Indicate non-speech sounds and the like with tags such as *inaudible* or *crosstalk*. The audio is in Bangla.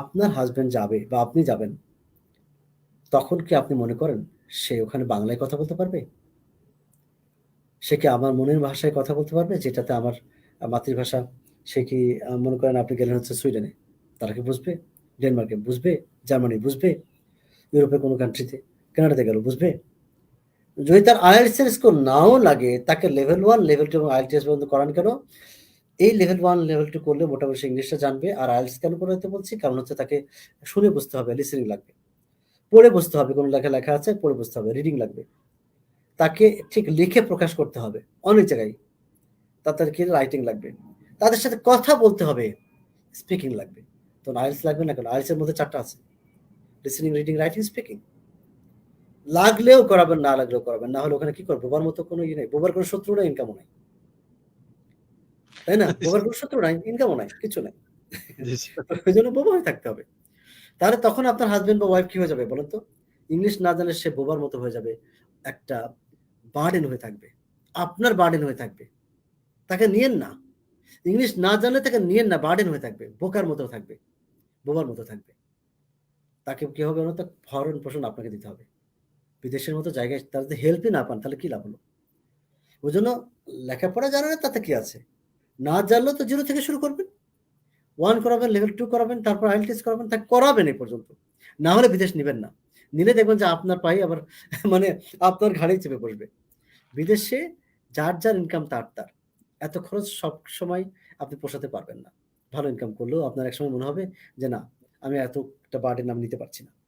আপনার হাসব্যান্ড যাবে বা আপনি যাবেন তখন কি আপনি মনে করেন সে ওখানে বাংলায় কথা বলতে পারবে? সে কি আমার মনের ভাষায় কথা বলতে পারবে? যেটাতে আমার মাতৃভাষা সে কি মনে করেন আপনি গেলেন হচ্ছে সুইডেনে। তারা কি বুঝবে? ডেনমার্কে বুঝবে? জার্মানি বুঝবে? ইউরোপের কোনো কান্ট্রিতে, কানাডাতে গেল বুঝবে? যদি তার এর স্কোর নাও লাগে তাকে লেভেল ওয়ান লেভেল 2 এবং IELTS পর্যন্ত করান কেন? এই লেভেল ওয়ান লেভেল 2 করলে মোটামুটি সে ইংলিশটা জানবে। আর IELTS কেন করাইতে বলছি? কারণ হচ্ছে তাকে শুনে বুঝতে হবে, লিসেনিং লাগবে। পড়ে বুঝতে হবে, কোনো লেখা লেখা আছে পড়ে বুঝতে হবে, রিডিং লাগবে। তাকে ঠিক লিখে প্রকাশ করতে হবে অনেক জায়গায়। তাদেরকে রাইটিং লাগবে। তাদের সাথে কথা বলতে হবে, স্পিকিং লাগবে। তো IELTS লাগবে না কেন? এর মধ্যে চারটা আছে। Listening, reading, writing, speaking. লাগলেও করাবেন, না লাগলেও করাবেন। না হলে ওখানে কি করব? বোবার মতো কোনো ইয়ে নেই বোবার কোনো শত্রু নাই, ইনকামও নাই। তাই না? বোবার কোনো শত্রু নাই, ইনকামও নাই, কিছু নাই। জি, জি। ওইজন্য বোবা হয়ে থাকতে হবে। তাহলে তখন আপনার হাসব্যান্ড বা ওয়াইফ কি হয়ে যাবে বলেন তো? ইংলিশ না জানলে সে বোবার মতো হয়ে যাবে। একটা বার্ডেন হয়ে থাকবে। আপনার বার্ডেন হয়ে থাকবে। তাকে নিয়েন না। ইংলিশ না জানলে তাকে নিয়েন না, বার্ডেন হয়ে থাকবে। বোকার মতো থাকবে। বোবার মতো থাকবে। তাকে কি হবে বলুন তো? ভরণ-পোষণ আপনাকে দিতে হবে। বিদেশের মতো জায়গায় তারা যদি হেল্পই না পান তাহলে কি লাভ হলো? ওই জন্য লেখাপড়া জানে না তাতে কি আছে? না জানলেও তো জিরো থেকে শুরু করবেন। ওয়ান করাবেন, লেভেল টু করাবেন, তারপর IELTS করাবেন, তাকে করাবেন এই পর্যন্ত। না হলে বিদেশ নেবেন না। নিলে দেখবেন যে আপনার পায়ে আবার *laughs* মানে আপনার ঘাড়েই চেপে বসবে। বিদেশে যার, যার ইনকাম তার, তার। এত খরচ সবসময় আপনি পোষাতে পারবেন না। ভালো ইনকাম করলেও আপনার একসময় মনে হবে যে না, আমি এতটা বার্ডেন আমি নিতে পারছি না।